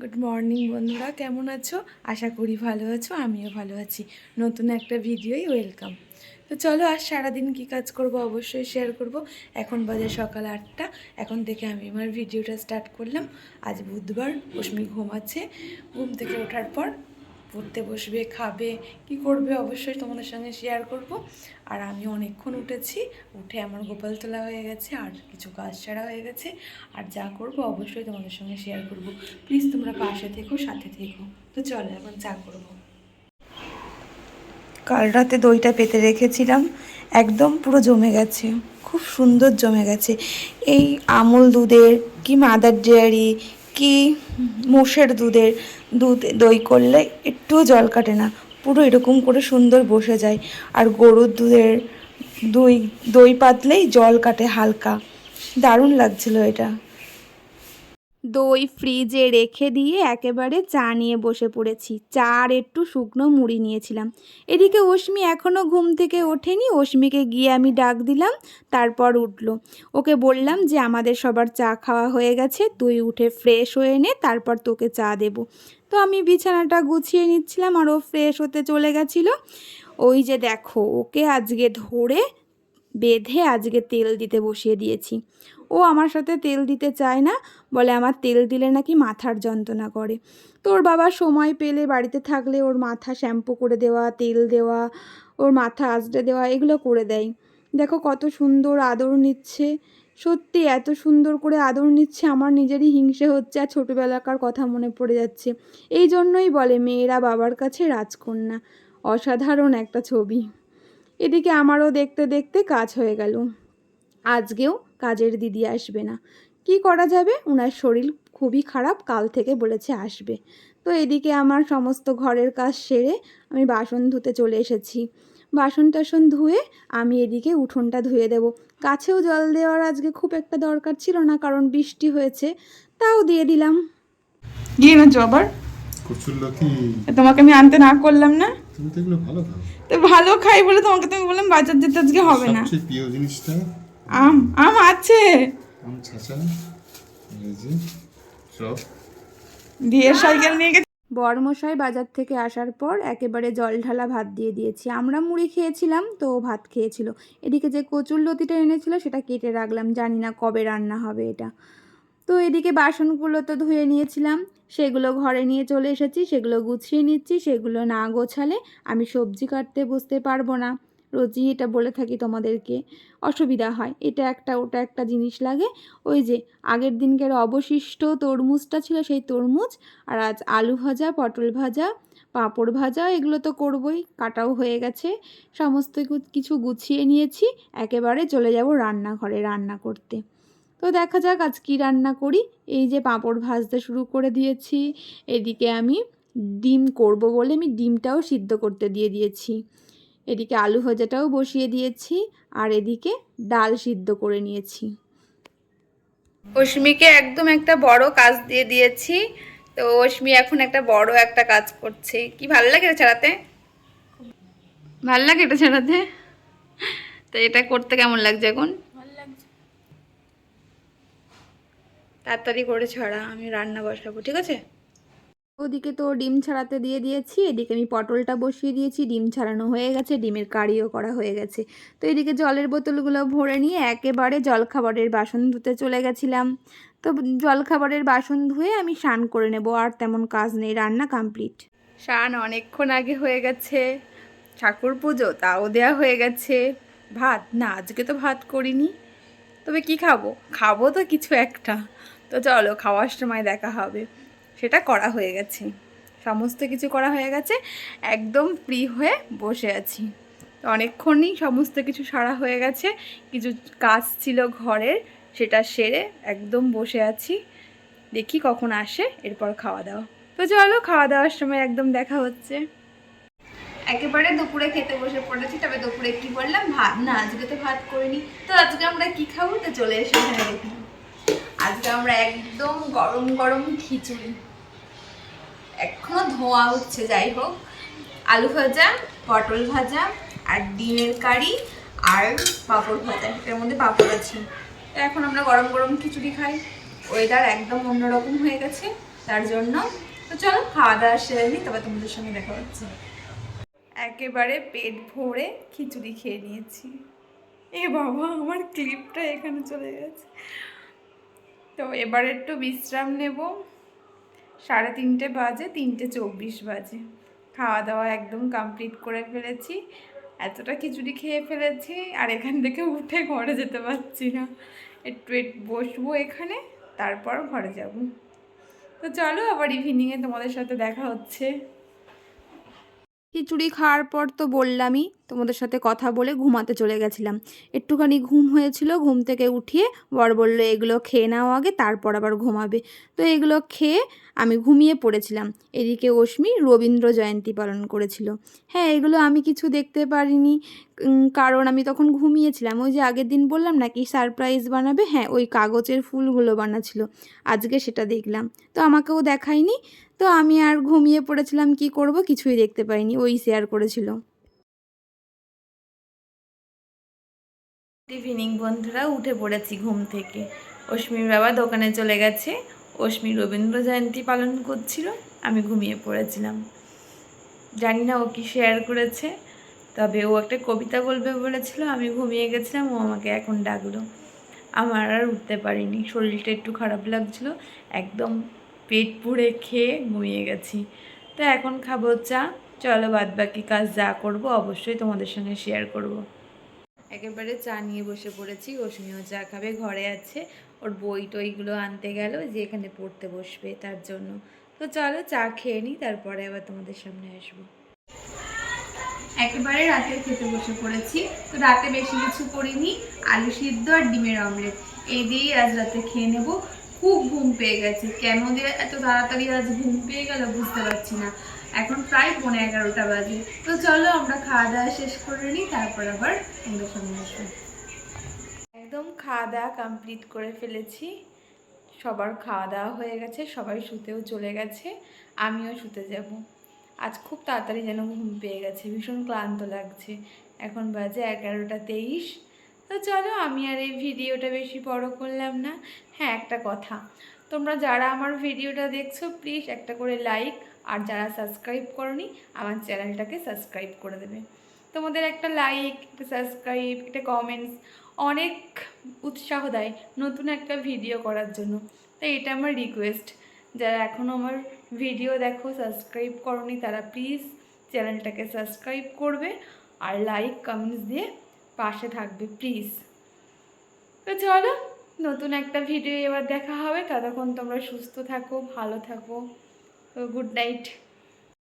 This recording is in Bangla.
গুড মর্নিং বন্ধুরা। কেমন আছো? আশা করি ভালো আছো, আমিও ভালো আছি। নতুন একটা ভিডিওই ওয়েলকাম তো চলো আর সারাদিন কী কাজ করব অবশ্যই শেয়ার করব। এখন বাজে সকাল আটটা। এখন থেকে আমি আমার ভিডিওটা স্টার্ট করলাম। আজ বুধবার অশ্মি ঘুমাচ্ছে ঘুম থেকে ওঠার পর পড়তে বসবে, খাবে, কি করবে অবশ্যই তোমাদের সঙ্গে শেয়ার করব। আর আমি অনেকক্ষণ উঠেছি, উঠে আমার গোপাল তোলা হয়ে গেছে, আর কিছু কাজ ছাড়া হয়ে গেছে। আর যা করব অবশ্যই তোমাদের সঙ্গে শেয়ার করব। প্লিজ তোমরা পাশে থেকো, সাথে থেকো। তো চলো, এখন চা করব। কাল রাতে দইটা পেতে রেখেছিলাম, একদম পুরো জমে গেছে, খুব সুন্দর জমে গেছে। এই আমুল দুধের, কি মাদার ডেয়ারি কি মোষের দুধের দুধ, দই করলে একটুও জল কাটে না। পুরো এরকম করে সুন্দর বসে যায়। আর গরুর দুধের দই দই পাতলেই জল কাটে হালকা। দারুণ লাগছিল এটা। দই ফ্রিজে রেখে দিয়ে একেবারে চা নিয়ে বসে পড়েছি। চা আর একটু শুকনো মুড়ি নিয়েছিলাম। এদিকে অশ্মি এখনও ঘুম থেকে ওঠেনি। অশ্মিকে গিয়ে আমি ডাক দিলাম, তারপর উঠল। ওকে বললাম যে, আমাদের সবার চা খাওয়া হয়ে গেছে, তুই উঠে ফ্রেশ হয়ে নে, তারপর তোকে চা দেব। তো আমি বিছানাটা গুছিয়ে নিচ্ছিলাম আর ও ফ্রেশ হতে চলে গেছিল। ওই যে দেখো, ওকে আজকে ধরে বেঁধে আজকে তেল দিতে বসিয়ে দিয়েছি। ও আমার সাথে তেল দিতে চায় না, বলে আমার তেল দিলে নাকি মাথার যন্ত্রণা করে। তো ওর বাবা সময় পেলে বাড়িতে থাকলে ওর মাথা শ্যাম্পু করে দেওয়া, তেল দেওয়া, ওর মাথা আঁচড়ে দেওয়া, এগুলো করে দেয়। দেখো কত সুন্দর আদর নিচ্ছে। সত্যি এত সুন্দর করে আদর নিচ্ছে, আমার নিজেরই হিংসে হচ্ছে আর ছোটোবেলাকার কথা মনে পড়ে যাচ্ছে। এই জন্যই বলে মেয়েরা বাবার কাছে রাজকন্যা। অসাধারণ একটা ছবি। এদিকে আমারও দেখতে দেখতে কাজ হয়ে গেল। আজকেও কাজের দিদি আসবে না। কি করা যাবে? ওনার শরীর খুবই খারাপ, কাল থেকে বলেছে আসবে। তো এদিকে আমার সমস্ত ঘরের কাজ সেরে আমি বাসন ধুতে চলে এসেছি। বাসন টাসন ধুয়ে আমি এদিকে উঠোনটা ধুয়ে দেব। গাছেও জল দেওয়ার আজকে খুব একটা দরকার ছিল না, কারণ বৃষ্টি হয়েছে, তাও দিয়ে দিলাম। গিয়ে না আবার তোমাকে আমি আনতে না করলাম না? তুমি তো এগুলো ভালো খাও। তো ভালো খাই বলে তোমাকে তুমি বললাম বাজার যেতে আজকে হবে না। সবচেয়ে প্রিয় জিনিসটা? আম আম আছে। আম ছাঁচা। এই যে চপ। বিয়ের সাইকেল নিয়ে গেছে। বরমশাই বাজার থেকে আসার পর একেবারে জল ঢালা ভাত দিয়ে দিয়েছি। আমরা মুড়ি খেয়েছিলাম তো ভাত খেয়েছিল। এদিকে যে কচুর লতিটা এনেছিল সেটা কেটে রাখলাম। জানি না কবে রান্না হবে এটা। তো এদিকে বাসনগুলো তো ধুয়ে নিয়েছিলাম, সেগুলো ঘরে নিয়ে চলে এসেছি, সেগুলো গুছিয়ে নিচ্ছি, সেগুলো না গোছালে আমি সবজি কাটতে বসতে পারব না। রোজই এটা বলে থাকি তোমাদেরকে, অসুবিধা হয়, এটা একটা ওটা একটা জিনিস লাগে। ওই যে আগের দিনকের অবশিষ্ট তরমুজটা ছিল সেই তরমুজ, আর আজ আলু ভাজা, পটল ভাজা, পাঁপড় ভাজা, এগুলো তো করবই, কাটাও হয়ে গেছে। সমস্ত কিছু গুছিয়ে নিয়েছি, একেবারে চলে যাব রান্নাঘরে রান্না করতে। তো দেখা যাক আজ কী রান্না করি। এই যে পাঁপড় ভাজতে শুরু করে দিয়েছি। এদিকে আমি ডিম করব বলে আমি ডিমটাও সিদ্ধ করতে দিয়ে দিয়েছি। এদিকে আলু ভাজাটাও বসিয়ে দিয়েছি আর এদিকে ডাল সিদ্ধ করে নিয়েছি। অশ্মিকে একদম একটা বড় কাজ দিয়ে দিয়েছি। তো অশ্মি এখন একটা বড় একটা কাজ করছে। কি ভালো লাগে এটা ছাড়াতে? ভালো লাগে এটা ছাড়াতে? তো এটা করতে কেমন লাগছে এখন? তাড়াতাড়ি করে ছড়া আমি রান্না বসাবো ঠিক আছে? ওদিকে তো ডিম ছাড়াতে দিয়ে দিয়েছি এদিকে আমি পটলটা বসিয়ে দিয়েছি ডিম ছাড়ানো হয়ে গেছে ডিমের কারিও করা হয়ে গেছে। তো এদিকে জলের বোতলগুলো ভরে নিয়ে একেবারে জলখাবারের বাসন ধুতে চলে গেছিলাম। তো জলখাবারের বাসন ধুয়ে আমি স্নান করে নেব আর তেমন কাজ নেই রান্না কমপ্লিট। স্নান অনেকক্ষণ আগে হয়ে গেছে ঠাকুর পুজো তাও দেওয়া হয়ে গেছে। ভাত? না আজকে তো ভাত করিনি। তবে কি খাব? খাব তো কিছু একটা। তো চলো খাওয়ার সময় দেখা হবে। সেটা করা হয়ে গেছে। সমস্ত কিছু করা হয়ে গেছে। একদম ফ্রি হয়ে বসে আছি। তো অনেকক্ষণই সমস্ত কিছু সারা হয়ে গেছে। কিছু কাজ ছিল ঘরের, সেটা সেরে একদম বসে আছি। দেখি কখন আসে, এরপর খাওয়া দাওয়া। তো চলো খাওয়া দাওয়ার সময় একদম দেখা হচ্ছে। একেবারে দুপুরে খেতে বসে পড়েছি, তবে দুপুরে কি বললাম? ভাত না, আজকে তো ভাত করিনি। তো আজকে আমরা কি খাব? তো চলে এসে দেখি। আজকে আমরা একদম গরম গরম খিচুড়ি। এখনও ধোঁয়া উঠছে, যাই হোক। আলু ভাজা, পটল ভাজা আর ডিমের কারি আর পাঁপড় ভাজা। এর মধ্যে পাঁপড় আছে। তো এখন আমরা গরম গরম খিচুড়ি খাই। ওয়েদার একদম অন্যরকম হয়ে গেছে, তার জন্য। তো চলো, খাওয়া দাওয়া সেরে নিই তবে তোমাদের সঙ্গে দেখা হচ্ছে। একেবারে পেট ভরে খিচুড়ি খেয়ে নিয়েছি। এ বাবা, আমার ক্লিপটা এখানে চলে গেছে। তো এবার একটু বিশ্রাম নেব। সাড়ে তিনটে বাজে, তিনটে চব্বিশ বাজে। খাওয়া দাওয়া একদম কমপ্লিট করে ফেলেছি। এতটা খিচুড়ি খেয়ে ফেলেছি, আর এখান থেকে উঠে ঘরে যেতে পারছি না। একটু একটু বসবো এখানে, তারপর ঘরে যাব। তো চলো আবার ইভিনিংয়ে তোমাদের সাথে দেখা হচ্ছে। খিচুড়ি খাওয়ার পর তো বললামই তোমাদের সাথে কথা বলে ঘুমাতে চলে গেছিলাম। একটুখানি ঘুম হয়েছিল, ঘুম থেকে উঠিয়ে বর বলল, এগুলো খেয়ে নাও আগে, তারপর আবার ঘুমাবে। তো এগুলো খেয়ে আমি ঘুমিয়ে পড়েছিলাম। এদিকে অশ্মি রবীন্দ্র জয়ন্তী পালন করেছিল। হ্যাঁ এগুলো আমি কিছু দেখতে পারিনি। কারণ আমি তখন ঘুমিয়েছিলাম। ওই যে আগের দিন বললাম নাকি সারপ্রাইজ বানাবে? হ্যাঁ ওই কাগজের ফুলগুলো বানাচ্ছিল। আজকে সেটা দেখলাম। তো আমাকেও দেখায়নি। তো আমি আর ঘুমিয়ে পড়েছিলাম, কি করব? কিছুই দেখতে পাইনি। ওই শেয়ার করেছিল। ইভিনিং বন্ধুরা। উঠে পড়েছি ঘুম থেকে। অশ্মির বাবা দোকানে চলে গেছে। অশ্মি রবীন্দ্র জয়ন্তী পালন করছিল। আমি ঘুমিয়ে পড়েছিলাম। জানি না ও কি শেয়ার করেছে, তবে ও একটা কবিতা বলবে বলেছিল। আমি ঘুমিয়ে গেছিলাম, ও আমাকে এখন ডাকলো। আমার আর উঠতে পারিনি। শরীরটা একটু খারাপ লাগছিল। একদম পেট পুড়ে খেয়ে ঘুমিয়ে গেছি। তো এখন খাব চা। চলো বাদ বাকি কাজ যা করব, অবশ্যই তোমাদের সঙ্গে শেয়ার করব। একেবারে চা নিয়ে বসে পড়েছি অশ্মিও চা খাবে, ঘরে আছে, ওর বই টইগুলো আনতে গেল, যে এখানে পড়তে বসবে তার জন্য। তো চলো চা খেয়ে নিই তারপরে আবার তোমাদের সামনে আসব। একেবারে রাতে খেতে বসে পড়েছি, তো রাতে বেশি কিছু করিনি, আলু সিদ্ধ আর ডিমের অমলেট। এই দিয়েই আজ রাতে খেয়ে নেব। খুব ঘুম পেয়ে গেছে। কেন যে এত তাড়াতাড়ি আজ ঘুম পেয়ে গেল বুঝতে পারছি না। এখন প্রায় পৌনে এগারোটা বাজে। তো চলো আমরা খাওয়া দাওয়া শেষ করে নিই, তারপর আবার আমাদের সামনে আসব একদম খাওয়া দাওয়া কমপ্লিট করে ফেলেছি। সবার খাওয়া দাওয়া হয়ে গেছে, সবাই শুতেও চলে গেছে, আমিও শুতে যাব। আজ খুব তাড়াতাড়ি যেন ঘুম পেয়ে গেছে, ভীষণ ক্লান্ত লাগছে। এখন বাজে এগারোটা তেইশ। তো চলো, আমি আর এই ভিডিওটা বেশি বড় করলাম না। হ্যাঁ একটা কথা। তোমরা যারা আমার ভিডিওটা দেখছ প্লিজ একটা করে লাইক আর যারা সাবস্ক্রাইব করনি, আমার চ্যানেলটাকে সাবস্ক্রাইব করে দেবে। তোমাদের একটা লাইক একটা সাবস্ক্রাইব একটা কমেন্টস অনেক উৎসাহ দেয় নতুন একটা ভিডিও করার জন্য। তাই এটা আমার রিকোয়েস্ট যারা এখনও আমার ভিডিও দেখো সাবস্ক্রাইব করনি, তারা প্লিজ চ্যানেলটাকে সাবস্ক্রাইব করবে আর লাইক কমেন্টস দিয়ে পাশে থাকবে প্লিজ তো চলো, নতুন একটা ভিডিও এবার দেখা হবে। ততক্ষণ তোমরা সুস্থ থাকো, ভালো থাকো। Good night